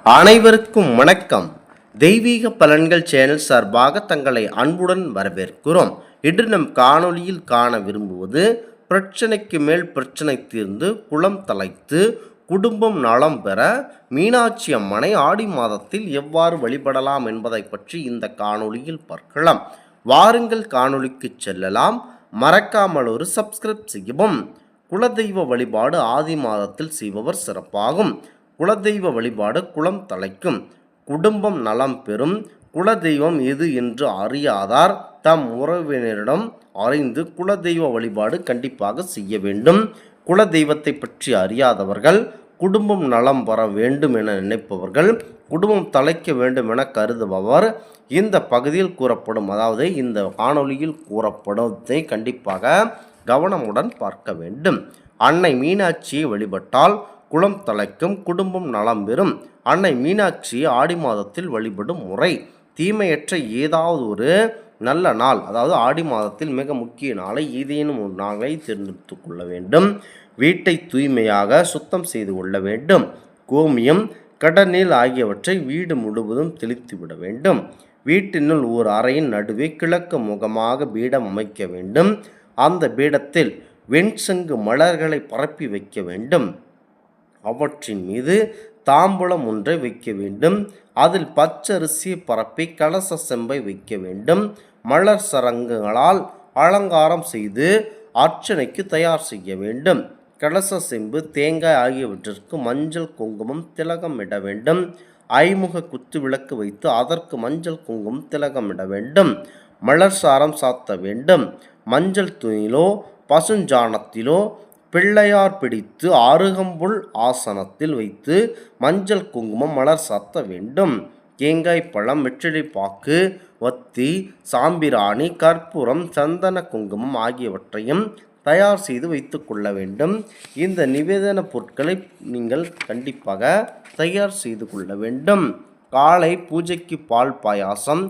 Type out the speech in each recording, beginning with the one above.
அனைவருக்கும் வணக்கம். தெய்வீக பலன்கள் சேனல் சார்பாக தங்களை அன்புடன் வரவேற்கிறோம். இன்று நம் காணொளியில் காண விரும்புவது பிரச்சனைக்கு மேல் பிரச்சனை தீர்ந்து குளம் தலைத்து குடும்பம் நலம் பெற மீனாட்சி அம்மனை ஆடி மாதத்தில் எவ்வாறு வழிபடலாம் என்பதை பற்றி இந்த காணொளியில் பார்க்கலாம். வாருங்கள் காணொளிக்கு செல்லலாம். மறக்காமல் ஒரு சப்ஸ்கிரைப் செய்யவும். குலதெய்வ வழிபாடு ஆதி மாதத்தில் செய்பவர் சிறப்பாகும். குலதெய்வ வழிபாடு குலம் தலைக்கும். குடும்பம் நலம் பெறும். குலதெய்வம் எது என்று அறியாதார். தம் உறவினரிடம் அறிந்து குலதெய்வ வழிபாடு கண்டிப்பாக செய்ய வேண்டும். குலதெய்வத்தை பற்றி அறியாதவர்கள் குடும்பம் நலம் பெற வேண்டும் என நினைப்பவர்கள் குடும்பம் தலைக்க வேண்டும் என கருதுபவர் இந்த பகுதியில் கூறப்படும் அதாவது இந்த காணொளியில் கூறப்படுவதை கண்டிப்பாக கவனமுடன் பார்க்க வேண்டும். அன்னை மீனாட்சியை வழிபட்டால் குளம் தலைக்கும் குடும்பம் நலம் பெறும். அன்னை மீனாட்சியை ஆடி மாதத்தில் வழிபடும் முறை. தீமையற்ற ஏதாவது ஒரு நல்ல நாள் அதாவது ஆடி மாதத்தில் மிக முக்கிய நாளை ஏதேனும் ஒரு நாளை தேர்ந்தெடுத்து கொள்ள வேண்டும். வீட்டை தூய்மையாக சுத்தம் செய்து கொள்ள வேண்டும். கோமியம் கடனில் ஆகியவற்றை வீடு முழுவதும் தெளித்து விட வேண்டும். வீட்டினுள் ஓர் அறையின் நடுவே கிழக்கு முகமாக பீடம் அமைக்க வேண்டும். அந்த பீடத்தில் வெண்சங்கு மலர்களை பரப்பி வைக்க வேண்டும். அவற்றின் மீது தாம்பூலம் ஒன்றை வைக்க வேண்டும். அதில் பச்சரிசி பரப்பி கலச செம்பை வைக்க வேண்டும். மலர் சரங்குகளால் அலங்காரம் செய்து அர்ச்சனைக்கு தயார் செய்ய வேண்டும். கலச செம்பு தேங்காய் ஆகியவற்றிற்கு மஞ்சள் குங்குமம் திலகம் இட வேண்டும். ஐமுக குத்து விளக்கு வைத்து அதற்கு மஞ்சள் குங்குமம் திலகமிட வேண்டும். மலர் சாரம் சாத்த வேண்டும். மஞ்சள் துணியிலோ பசுஞ்சாணத்திலோ பிள்ளையார் பிடித்து அருகம்புல் ஆசனத்தில் வைத்து மஞ்சள் குங்குமம் மலர் சாத்த வேண்டும். தேங்காய் பழம் வெற்றிலை பாக்கு வத்தி சாம்பிராணி கற்பூரம் சந்தன குங்குமம் ஆகியவற்றையும் தயார் செய்து வைத்து கொள்ள வேண்டும். இந்த நிவேதன பொருட்களை நீங்கள் கண்டிப்பாக தயார் செய்து கொள்ள வேண்டும். காலை பூஜைக்கு பால் பாயாசம்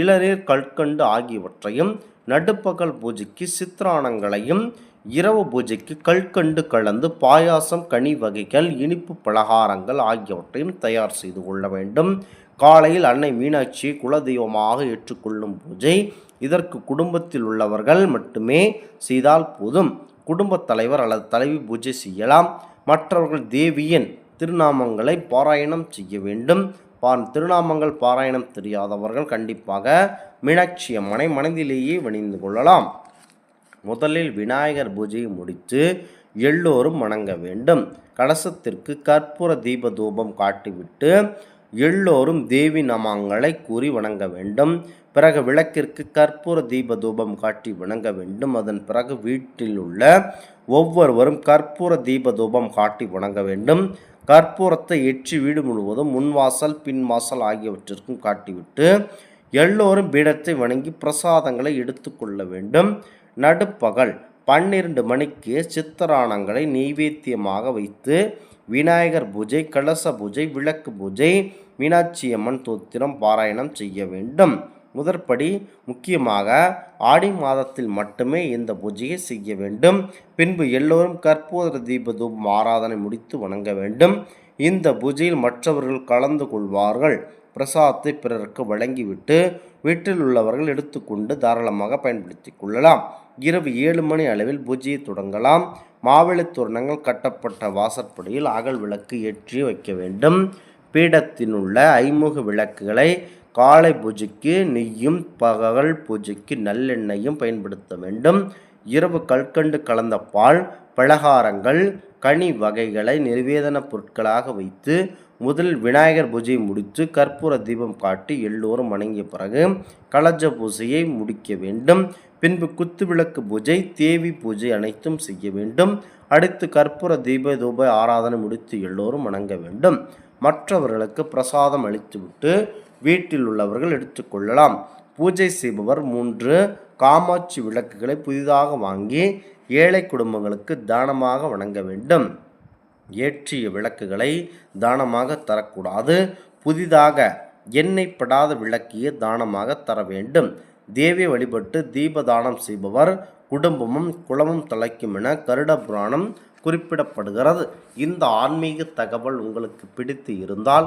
இளநீர் கற்கண்டு ஆகியவற்றையும் நடுப்பகல் பூஜைக்கு சித்திரானங்களையும் இரவு பூஜைக்கு கல்கண்டு கலந்து பாயாசம் கனி வகைகள் இனிப்பு பலகாரங்கள் ஆகியவற்றையும் தயார் செய்து கொள்ள வேண்டும். காலையில் அன்னை மீனாட்சி குலதெய்வமாக ஏற்றுக்கொள்ளும் பூஜை இதற்கு குடும்பத்தில் உள்ளவர்கள் மட்டுமே செய்தால் போதும். குடும்பத் தலைவர் அல்லது தலைவி பூஜை செய்யலாம். மற்றவர்கள் தேவியின் திருநாமங்களை பாராயணம் செய்ய வேண்டும். பான் திருநாமங்கள் பாராயணம் தெரியாதவர்கள் கண்டிப்பாக மீனாட்சி அம்மனை மனதிலேயே வணிந்து கொள்ளலாம். முதலில் விநாயகர் பூஜையை முடித்து எல்லோரும் வணங்க வேண்டும். கலசத்திற்கு கற்பூர தீப தூபம் காட்டிவிட்டு எல்லோரும் தேவி நாமங்களை கூறி வணங்க வேண்டும். பிறகு விளக்கிற்கு கற்பூர தீப தூபம் காட்டி வணங்க வேண்டும். அதன் பிறகு வீட்டில் உள்ள ஒவ்வொருவரும் கற்பூர தீப தூபம் காட்டி வணங்க வேண்டும். கற்பூரத்தை எச்சி வீடு முழுவதும் முன்வாசல் பின்வாசல் ஆகியவற்றிற்கும் காட்டிவிட்டு எல்லோரும் பீடத்தை வணங்கி பிரசாதங்களை எடுத்துக்கொள்ள வேண்டும். நடுப்பகல் பன்னிரண்டு மணிக்கு சித்தரானங்களை நெய்வேத்தியமாக வைத்து விநாயகர் பூஜை கலச பூஜை விளக்கு பூஜை மீனாட்சி அம்மன் தோத்திரம் பாராயணம் செய்ய வேண்டும். முதற்படி முக்கியமாக ஆடி மாதத்தில் மட்டுமே இந்த பூஜையை செய்ய வேண்டும். பின்பு எல்லோரும் கற்பூர தீப தூபம் ஆராதனை முடித்து வணங்க வேண்டும். இந்த பூஜையில் மற்றவர்கள் கலந்து கொள்வார்கள். பிரசாதத்தை பிறருக்கு வழங்கிவிட்டு வீட்டில் உள்ளவர்கள் எடுத்துக்கொண்டு தாராளமாக பயன்படுத்தி கொள்ளலாம். இரவு ஏழு மணி அளவில் பூஜையை தொடங்கலாம். மாவிளை தோரணங்கள் கட்டப்பட்ட வாசற்படியில் அகல் விளக்கு ஏற்றி வைக்க வேண்டும். பீடத்தில் உள்ள ஐமுக விளக்குகளை காலை பூஜைக்கு நெய்யும் பகல் பூஜைக்கு நல்லெண்ணெயும் பயன்படுத்த வேண்டும். இரவு கல்கண்டு கலந்த பால் பலகாரங்கள் கனி வகைகளை நிவேதன பொருட்களாக வைத்து முதலில் விநாயகர் பூஜையை முடித்து கற்பூர தீபம் காட்டி எல்லோரும் வணங்கிய பிறகு கலஜ பூஜையை முடிக்க வேண்டும். பின்பு குத்துவிளக்கு பூஜை தேவி பூஜை அனைத்தும் செய்ய வேண்டும். அடுத்து கற்பூர தீப தூப ஆராதனை முடித்து எல்லோரும் வணங்க வேண்டும். மற்றவர்களுக்கு பிரசாதம் அளித்துவிட்டு வீட்டில் உள்ளவர்கள் எடுத்துக்கொள்ளலாம் பூஜை செய்பவர் மூன்று காமாட்சி விளக்குகளை புதிதாக வாங்கி ஏழை குடும்பங்களுக்கு தானமாக வணங்க வேண்டும். ஏற்றிய விளக்குகளை தானமாக தரக்கூடாது. புதிதாக எண்ணெய் படாத விளக்கிய தானமாக தர வேண்டும். தேவியை வழிபட்டு தீபதானம் செய்பவர் குடும்பமும் குலமும் தலைக்கும் என கருட புராணம் குறிப்பிடப்படுகிறது. இந்த ஆன்மீக தகவல் உங்களுக்கு பிடித்து இருந்தால்